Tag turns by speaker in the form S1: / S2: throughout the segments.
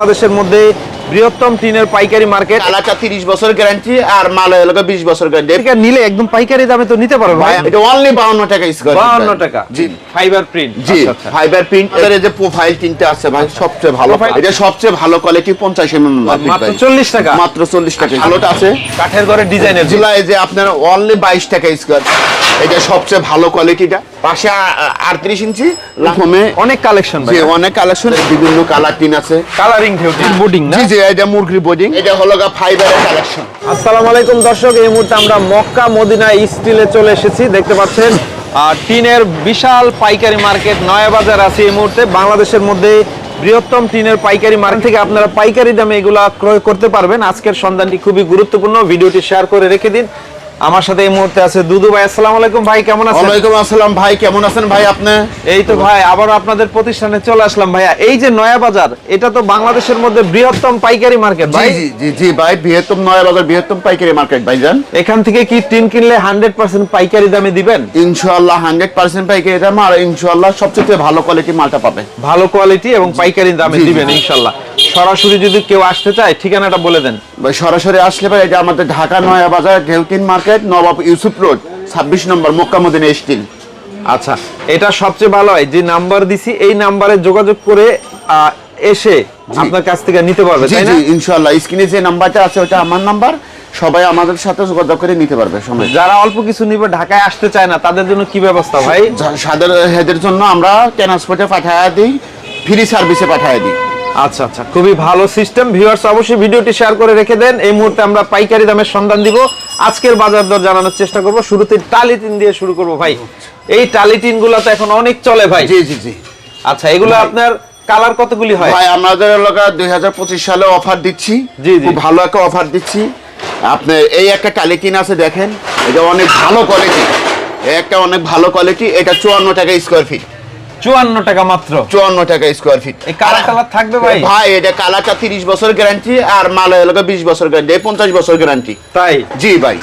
S1: বাংলাদেশের মধ্যে বৃহত্তম টিনের পাইকারি মার্কেট।
S2: কালারটা তিরিশ বছর গ্যারান্টি আর মাল হলো বিশ বছর গ্যারান্টি
S1: এটা নিলে একদম পাইকারি দামে তো নিতে পারো ভাই।
S2: এটা অনলি বাউন্ন টাকা স্কোয়ার
S1: বাহান্ন টাকা।
S2: জি।
S1: ফাইবার প্রিন্ট
S2: জি ফাইবার প্রিন্ট এর যে প্রোফাইল তিনটা আছে ভাই সবচেয়ে ভালো। এটা সবচেয়ে ভালো কোয়ালিটি পঞ্চাশ এম এম
S1: মাত্র 40 টাকা?
S2: মাত্র চল্লিশ টাকা। ভালোটা আছে।
S1: কাঠের ঘরে ডিজাইনের
S2: জুলাই যে আপনার অনলি বাইশ টাকা স্কোয়ার এটা সবচেয়ে ভালো কোয়ালিটিটা পাশে আটত্রিশ ইঞ্চি। লাফমে
S1: অনেক কালেকশন ভাই।
S2: অনেক কালেকশন বিভিন্ন কালার টিন আছে।
S1: কালারিং বোর্ডিং না
S2: জি। এটা মুরগির বোর্ডিং এটা হলো গা ফাইবারের কালেকশন
S1: আসসালামু আলাইকুম দর্শক এই মুহূর্তে আমরা মক্কা মদিনা স্টিলে চলে এসেছি দেখতে পাচ্ছেন। আর টিনের বিশাল পাইকারি মার্কেট নয়াবাজার আছে এই মুহূর্তে। বাংলাদেশের মধ্যে বৃহত্তম টিনের পাইকারি মার্কেট থেকে আপনারা পাইকারি দামে এগুলা ক্রয় করতে পারবেন। আজকের সন্ধানটি খুবই গুরুত্বপূর্ণ ভিডিওটি শেয়ার করে রেখে দিন। আমার সাথে এই মুহূর্তে আছে দুদু ভাই। আসসালামু আলাইকুম ভাই কেমন আছেন?
S2: ওয়ালাইকুম আসসালাম ভাই কেমন আছেন ভাই আপনি?
S1: এই তো ভাই আবার আপনাদের প্রতিষ্ঠানে চলে আসলাম ভাইয়া। এই যে নয়া বাজার এটা তো বাংলাদেশের মধ্যে বৃহত্তম পাইকারি মার্কেট ভাই।
S2: জি জি জি ভাই বৃহত্তম নয়া বাজার বৃহত্তম পাইকারি মার্কেট ভাইজান
S1: এখান থেকে কি টিন কিনলে হান্ড্রেড পার্সেন্ট পাইকারি দামে দিবেন?
S2: ইনশাআল্লাহ হান্ড্রেড পার্সেন্ট পাইকারি দাম আর ইনশাআল্লাহ সবচেয়ে ভালো কোয়ালিটি মালটা পাবে
S1: ভালো কোয়ালিটি এবং পাইকারি দামে। দিবেন ইনশাআল্লাহ। সরাসরি যদি কেউ আসতে চায় ঠিকানাটা বলে দেন।
S2: ভাই সরাসরি আসলে ভাই এটা আমাদের ঢাকা নয়া বাজার ঢেউটিন মার্কেট নবাব ইউসুফ রোড ছাব্বিশ নম্বর মক্কা মদিনা স্টিল।
S1: আচ্ছা এটা সবচেয়ে ভালো হয় যে নাম্বার দিছি এই নাম্বারে যোগাযোগ করে এসে আপনার কাছ থেকে নিতে পারবে তাই না?
S2: ইনশাআল্লাহ স্ক্রিনে যে নাম্বারটা আছে ওটা আমার নাম্বার সবাই আমাদের সাথে যোগাযোগ করে নিতে পারবে সময়
S1: যারা অল্প কিছু নিবে ঢাকায় আসতে চায় না তাদের জন্য কি ব্যবস্থা ভাই?
S2: সাদের হেদের জন্য আমরা ট্রান্সপোর্টে পাঠায় দিই ফ্রি সার্ভিসে পাঠায় দিই।
S1: আচ্ছা আচ্ছা। খুবই ভালো সিস্টেম ভিউয়ার্স অবশ্যই ভিডিওটি শেয়ার করে রেখে দেন। এই মুহূর্তে আমরা পাইকারি দামের সন্ধান দিব। আজকের বাজার দর জানানোর চেষ্টা করব। শুরুতে টালি টিন দিয়ে শুরু করব ভাই। এই টালি টিনগুলো তো এখন অনেক চলে ভাই।
S2: জি জি জি।
S1: আচ্ছা এগুলো আপনার কালার কতগুলি হয়?
S2: ভাই আমাদের এলাকা দুই হাজার পঁচিশ সালে অফার দিচ্ছি।
S1: জি, জি।
S2: খুব ভালো একটা অফার দিচ্ছি। আপনি এই একটা টালি টিন আছে দেখেন। এটা অনেক ভালো কোয়ালিটি একটা অনেক ভালো কোয়ালিটি এটা চুয়ান্ন টাকা স্কোয়ার ফিট
S1: চুয়ান্ন টাকা মাত্র।
S2: চুয়ান্ন টাকা স্কোয়ার ফিট
S1: এই কালার থাকবে ভাই?
S2: ভাই এটা কালাটা তিরিশ বছর গ্যারান্টি আর মালয় এলাকা বিশ বছর গ্যারান্টি পঞ্চাশ বছর গ্যারান্টি
S1: তাই?
S2: জি ভাই।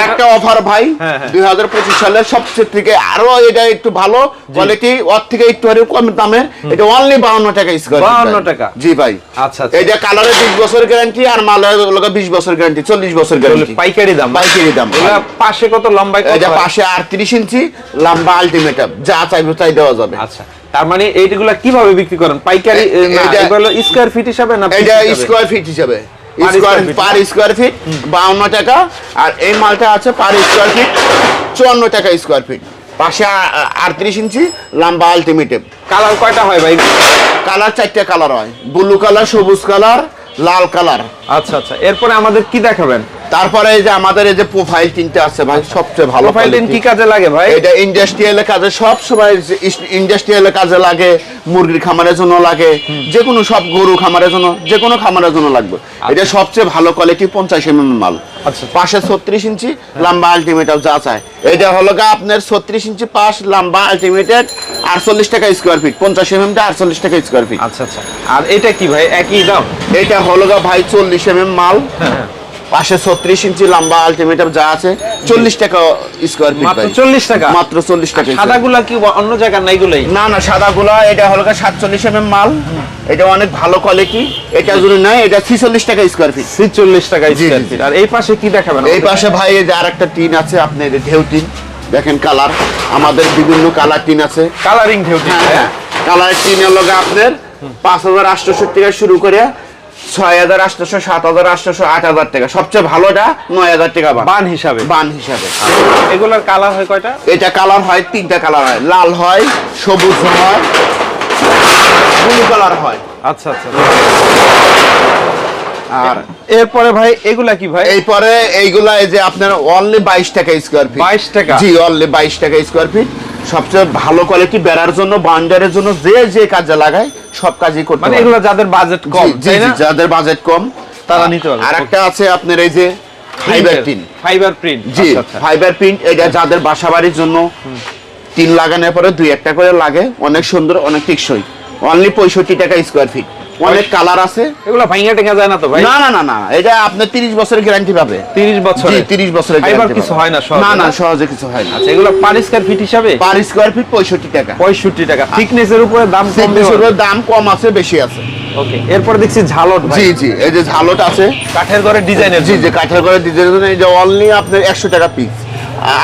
S2: আর একটা অফার ভাই
S1: হ্যাঁ, হ্যাঁ।
S2: দুই হাজার পঁচিশ সালের সবচেয়ে থেকে আরও এটা একটু ভালো কোয়ালিটি ওর থেকে একটু আরও কম দামের এটা অনলি বাউন্ন টাকা স্কোয়ার
S1: 52 টাকা।
S2: জি ভাই।
S1: আচ্ছা
S2: এটা কালারে বিশ বছর গ্যারান্টি আর মালের লোক বিশ বছর গ্যারান্টি চল্লিশ বছর গ্যারান্টি
S1: পাইকারি দাম।
S2: পাইকারি দাম।
S1: এগুলা পাশে কত লম্বায় কত
S2: এটা
S1: হয়?
S2: পাশে আটত্রিশ ইঞ্চি লম্বা আলটিমেটাম যা চাইবে তাই দেওয়া যাবে।
S1: আচ্ছা তার মানে এইগুলা কীভাবে বিক্রি করেন? পাইকারি না এগুলো স্কয়ার ফিট হিসাবে না
S2: এটা? স্কোয়ার ফিট হিসাবে। পার স্কোয়ার ফিট বাউন্ন টাকা। আর এই মালটা আছে পার স্কোয়ার ফিট চুয়ান্ন টাকা স্কোয়ার ফিট পাশে আটত্রিশ ইঞ্চি লম্বা আলটিমেটিভ
S1: কালার কয়টা হয় ভাই?
S2: কালার চারটে কালার হয়। ব্লু কালার সবুজ কালার লাল কালার
S1: আচ্ছা আচ্ছা। এরপরে আমাদের কি দেখাবেন?
S2: তারপরে এই যে আমাদের এই যে প্রোফাইল তিনটা আছে ভাই সবচেয়ে ভালো
S1: প্রোফাইল
S2: quality।
S1: কি কাজে লাগে ভাই?
S2: এটা ইন্ডাস্ট্রিয়াল কাজে সব সময় ইন্ডাস্ট্রিয়াল কাজে লাগে মুরগির খামারের জন্য লাগে যে কোনো সব গরু খামারের জন্য যে কোনো খামারের জন্য লাগবে। এটা সবচেয়ে ভালো কোয়ালিটি পঞ্চাশ এম মাল।
S1: আচ্ছা।
S2: পাশে ছত্রিশ ইঞ্চি লম্বা আলটিমেটাল যা চায়। এটা হলো গা আপনার ছত্রিশ ইঞ্চি পাশ লম্বা আলটিমেটেড আটচল্লিশ টাকা স্কোয়ার ফিট পঞ্চাশ এম এমটা আটচল্লিশ টাকা স্কোয়ার ফিট
S1: আচ্ছা আচ্ছা। আর এটা কি ভাই? একই দাম?
S2: এটা হলো গা ভাই চল্লিশ এম এম মাল।
S1: হ্যাঁ,
S2: পাশে ছত্রিশ ইঞ্চি লম্বা আলটিমেটাম যা আছে চল্লিশ টাকা স্কোয়ার ফিট
S1: মাত্র 40 টাকা?
S2: মাত্র চল্লিশ টাকা
S1: সাদাগুলা কি অন্য জায়গার না এগুলাই?
S2: না না সাদা গুলা এটা হলো সাতচল্লিশ এম মাল। এটা অনেক ভালো কোয়ালিটি এটা যদি নাই এটা ছিচল্লিশ টাকা স্কোয়ার ফিট
S1: ছিচল্লিশ টাকা স্কয়ার ফিট আর এই পাশে কি দেখাবেন
S2: এই পাশে ভাই এই যে আরেকটা টিন আছে আপনি ঢেউ টিন দেখেন কালার। আমাদের বিভিন্ন কালার টিন আছে।
S1: কালারিং ঢেউটি
S2: হ্যাঁ হ্যাঁ। কালার টিনের লগে আপনার পাঁচ হাজার আটশোশো থেকে শুরু করে ছয় হাজার আটশোশো সাত হাজার আটশোশো আট হাজার টাকা। সবচেয়ে ভালোটা নয় হাজার টাকা বান।
S1: হিসাবে?
S2: বান হিসাবে।
S1: এগুলার কালার হয় কয়টা?
S2: এটা কালার হয় তিনটা কালার হয়। লাল হয় সবুজ হয় ব্লু কালার হয়।
S1: আচ্ছা আচ্ছা।
S2: আর
S1: এরপরে ভাই এগুলা কি ভাই?
S2: এই পরে এইগুলা এই যে আপনার অনলি বাইশ টাকা স্কোয়ার ফিট
S1: 22 টাকা?
S2: জি অনলি বাইশ টাকা স্কোয়ার ফিট সবচেয়ে ভালো কোয়ালিটি বেড়ার জন্য বান্ডারের জন্য যে যে কাজে লাগায় সব কাজই করতে
S1: মানে এগুলো যাদের বাজেট কম তাই না?
S2: যাদের বাজেট কম
S1: তারা নিতে পারবে।
S2: আর একটা আছে আপনার এই যে ফাইবার প্রিন্ট
S1: ফাইবার প্রিন্ট
S2: জি ফাইবার প্রিন্ট এটা যাদের বাসাবাড়ির জন্য টিন লাগানোর পরে দুই একটা করে লাগে অনেক সুন্দর অনেক টেকসই। অনলি পঁয়ষট্টি টাকা স্কোয়ার ফিট অনেক কালার আছে।
S1: এগুলা ভাঙা টেঙ্গা যায় না তো ভাই?
S2: না না না না এটা আপনার তিরিশ বছরের গ্যারান্টি পাবে।
S1: 30 বছর
S2: জি তিরিশ বছরের
S1: ফাইবার
S2: guarantee
S1: কিছু হয় না সহজে,
S2: না না? সহজে কিছু হয় না।
S1: আচ্ছা এগুলো পার স্কয়ার ফিট হিসাবে?
S2: পার স্কোয়ার ফিট পঁয়ষট্টি টাকা।
S1: পঁয়ষট্টি টাকা। থিকনেসের উপরে দাম কম
S2: দাম কম আছে বেশি আছে।
S1: ওকে এরপর দেখছি ঝালট ভাই।
S2: জি জি এই যে ঝালট আছে।
S1: কাঠের ঘরে ডিজাইনের
S2: জি যে কাঠের করে ডিজাইনের জন্য। এই যে অনলি আপনার একশো টাকা পিস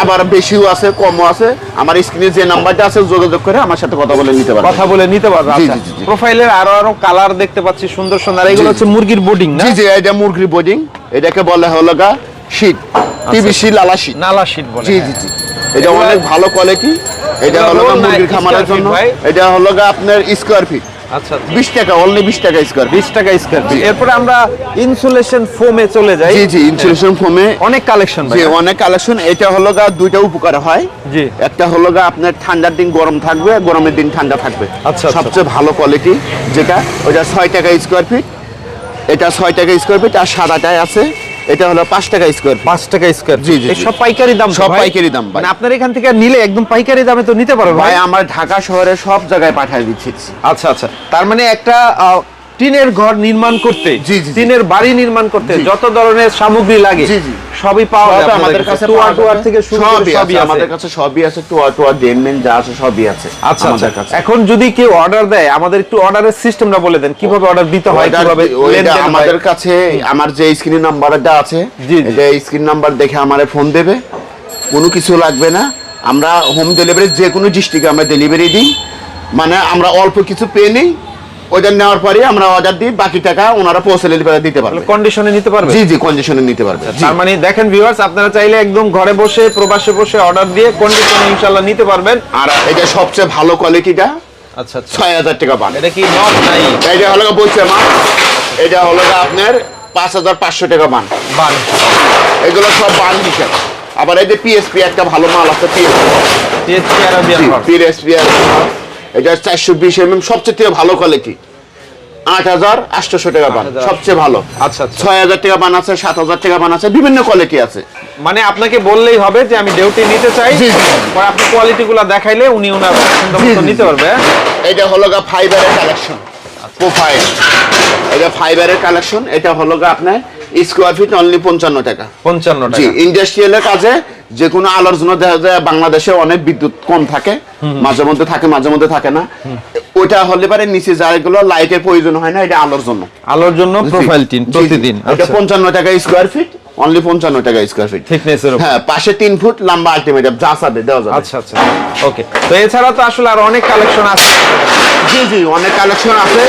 S2: আবার বেশিও আছে কমও আছে। আমার স্ক্রিনে যে নাম্বারটা আছে যোগাযোগ করে আমার সাথে কথা বলে নিতে পারবেন
S1: কথা বলে নিতে পারবে আচ্ছা।
S2: জি, জি, জি।
S1: প্রোফাইলের আরও আরও কালার দেখতে পাচ্ছি সুন্দর সুন্দর। এগুলো হচ্ছে মুরগির বোর্ডিং না?
S2: জি জি এটা মুরগির বোর্ডিং এটাকে বলা হলো গা শীত। টিবিসি লালা শীত।
S1: নালা শীট বলে
S2: জি
S1: হ্যাঁ।
S2: জি। জি এটা অনেক ভালো কোয়ালিটি এটা হলো মুরগির খামারের জন্য? এটা হলো গা আপনার স্কোয়ার ফিট
S1: আচ্ছা আচ্ছা।
S2: বিশ টাকা অনলি বিশ টাকা স্কোয়ার
S1: টাকা স্কোয়ার। এরপরে আমরা ইনসুলেশন ফোমে চলে যাই।
S2: জি জি ইনসুলেশন ফোমে
S1: অনেক কালেকশন ভাই।
S2: অনেক কালেকশন এটা হলো গা দুইটা উপকার হয়।
S1: জি।
S2: একটা হলো গা আপনার ঠান্ডার দিন গরম থাকবে গরমের দিন ঠান্ডা থাকবে।
S1: আচ্ছা, আচ্ছা।
S2: সবচেয়ে ভালো কোয়ালিটি যেটা ওটা ছয় টাকা স্কোয়ার ফিট এটা ছয় টাকা স্কোয়ার ফিট আর সাদাটায় আছে। এটা হলো পাঁচ টাকা স্কোয়ার
S1: পাঁচ টাকা স্কোয়ার
S2: জি, জি,
S1: সব পাইকারি দাম
S2: সব পাইকারি দাম ভাই।
S1: মানে আপনার এখান থেকে নিলে একদম পাইকারি দামে তো নিতে পারবেন
S2: ভাই আমার ঢাকা শহরে সব জায়গায় পাঠিয়ে দিচ্ছি।
S1: আচ্ছা আচ্ছা। তার মানে একটা টিনের ঘর নির্মাণ করতে। টিনের বাড়ি নির্মাণ করতে যত ধরনের সামগ্রী লাগে। সবই পাওয়া যায়
S2: সবই
S1: আমাদের কাছে
S2: কাছে।
S1: টুয়ার থেকে শুরু করে
S2: সবই আমাদের কাছে সবই আছে টোয়া টোয়া ডেনমেন যা আছে সবই আছে
S1: আচ্ছা আচ্ছা।
S2: আমাদের কাছে।
S1: এখন যদি কেউ অর্ডার দেয় আমাদের একটু অর্ডারের সিস্টেমটা বলে দেন কীভাবে অর্ডার দিতে হয় কীভাবে
S2: আমাদের কাছে আমার যে স্ক্রিন নাম্বারটা আছে। এটা স্ক্রিন নাম্বার দেখে আমারে ফোন দেবে। কোনো কিছু লাগবে না। আমরা হোম ডেলিভারি যে কোনো ডিস্ট্রিক্টে আমরা ডেলিভারি দিই। মানে আমরা অল্প কিছু পেয়ে নিই। ওইটা নেওয়ার পরে আমরা অর্ডার দিই বাকি টাকা ওনারা পৌঁছে দিতে পারবে।
S1: কন্ডিশনে নিতে পারবে?
S2: জি জি কন্ডিশনে নিতে পারবে।
S1: তার মানে দেখেন ভিউয়ার্স আপনারা চাইলে একদম ঘরে বসে প্রবাসে বসে অর্ডার দিয়ে কন্ডিশনে ইনশাআল্লাহ নিতে পারবেন।
S2: আর এটা সবচেয়ে ভালো কোয়ালিটিটা
S1: আচ্ছা আচ্ছা।
S2: ছয় হাজার টাকা পান
S1: এটা কি নট নাই?
S2: এটা হলো বলছে মা এটা হলো আপনার পাঁচ হাজার পাঁচশো টাকা বান।
S1: বান।
S2: এগুলো সব বান হিসাব আবার এই যে পিএসপি একটা ভালো মাল আছে পিএসপি
S1: টিএসপি আরাবিয়ান
S2: পিএসপি এটা চারশো বিশ এম সবচেয়ে ভালো কোয়ালিটি আট হাজার আটশোশো টাকা
S1: 8,800
S2: সবচেয়ে ভালো।
S1: আচ্ছা আচ্ছা।
S2: ছয় হাজার টাকা বান আছে সাত হাজার টাকা বান আছে বিভিন্ন কোয়ালিটি আছে।
S1: মানে আপনাকে বললেই হবে যে আমি ডিউটি নিতে চাই। পরে আপনি কোয়ালিটিগুলো দেখাইলে উনি ওনার পছন্দ নিতে পারবে?
S2: এটা হলো গা ফাইবারের কালেকশন প্রোফাইল এটা ফাইবারের কালেকশন এটা হলো গা আপনার স্কোয়ার ফিট অনলি পঞ্চান্ন টাকা।
S1: পঞ্চান্ন টাকা।
S2: ইন্ডাস্ট্রিয়ালের কাজে যে কোনো আলোর জন্য দেখা যায় বাংলাদেশে অনেক বিদ্যুৎ কম থাকে মাঝে মধ্যে থাকে মাঝে মধ্যে থাকে না। হলে পারে নিচে যাগুলো লাইটের প্রয়োজন হয় না এটা আলোর জন্য।
S1: আলোর জন্য প্রোফাইল টিন। প্রতিদিন
S2: এটা
S1: আচ্ছা।
S2: পঞ্চান্ন টাকা স্কোয়ার ফিট অনলি পঞ্চান্ন টাকা স্কোয়ার ফিট
S1: থিকনেস এর
S2: হ্যাঁ পাশে তিন ফুট লম্বা আলটিমেট যা সাথে দেওয়া যাবে।
S1: আচ্ছা আচ্ছা। ওকে তো এছাড়া তো আসলে আর অনেক কালেকশন আছে।
S2: জি জি অনেক কালেকশন আছে।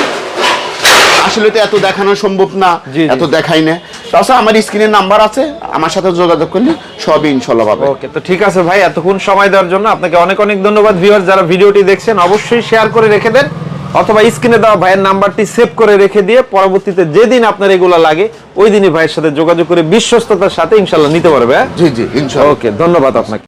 S2: আসলে তো এত দেখানো সম্ভব না। এত দেখাই না। তাছাড়া আমার স্ক্রিনের নাম্বার আছে আমার সাথে যোগাযোগ করলে সবই ইনশাল্লাহ পাবে।
S1: ওকে তো ঠিক আছে ভাই এতক্ষণ সময় দেওয়ার জন্য আপনাকে অনেক অনেক ধন্যবাদ ভিউয়ার যারা ভিডিওটি দেখছেন অবশ্যই শেয়ার করে রেখে দেন অথবা স্ক্রিনে দেওয়া ভাইয়ের নাম্বারটি সেভ করে রেখে দিয়ে পরবর্তীতে যেদিন আপনার এগুলো লাগে ওই দিনই ভাইয়ের সাথে যোগাযোগ করে বিশ্বস্ততার সাথে ইনশাল্লাহ নিতে পারবে হ্যাঁ?
S2: জি জি ইনশাল্লাহ।
S1: ওকে ধন্যবাদ আপনাকে।